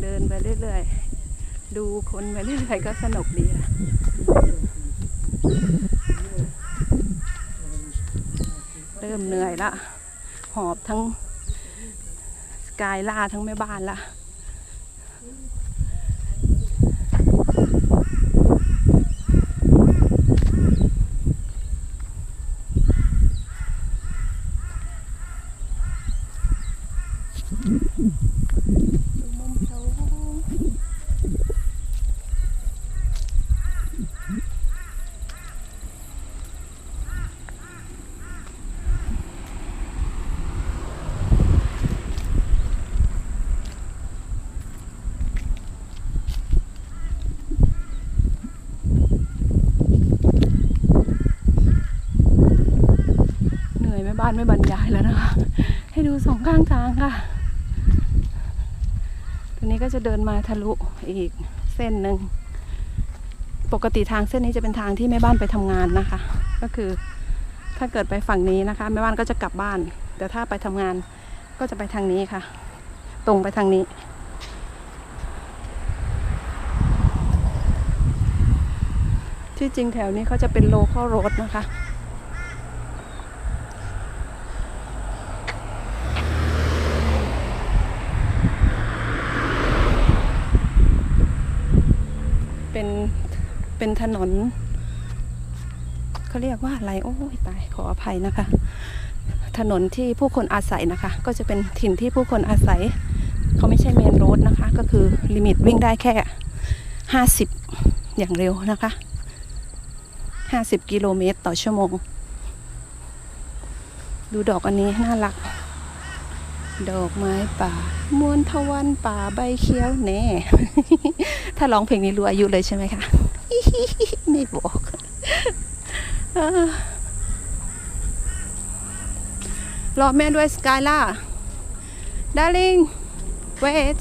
เดินไปเรื่อยๆ ดูคนไปเรื่อยๆ ก็สนุกดีอะเริ่มเหนื่อยละ หอบทั้งสกายล่าทั้งแม่บ้านละ ดูมุมเขาเหนื่อยแม่ บ้านไม่บรรยายแล้วนะคะ ให้ดูสองข้างทางค่ะ ทีนี้ก็จะเดินมาทะลุอีกเส้นหนึ่ง ปกติทางเส้นนี้จะเป็นทางที่แม่บ้านไปทำงานนะคะ ก็คือถ้าเกิดไปฝั่งนี้นะคะแม่บ้านก็จะกลับบ้าน แต่ถ้าไปทำงานก็จะไปทางนี้ค่ะ ตรงไปทางนี้ ที่จริงแถวนี้เขาจะเป็นโลคอลโรดนะคะ เป็นเป็นถนนเขาเรียกว่าอะไรโอ้ยตายขออภัยนะคะ ถนนที่ผู้คนอาศัยนะคะ ก็จะเป็นถิ่นที่ผู้คนอาศัย เขาไม่ใช่เมนโรดนะคะ ก็คือลิมิตวิ่งได้แค่ห้าสิบอย่างเร็วนะคะห้าสิบกิโลเมตรต่อชั่วโมง ดูดอกอันนี้น่ารัก ดอกไม้ป่า มวนทวันป่าใบเขียวแน่ ถ้าร้องเพลงนี้รู้อายุเลยใช่ไหมคะ ไม่บอกรอแม่ด้วยสกายล่าดาร์ลิงเวท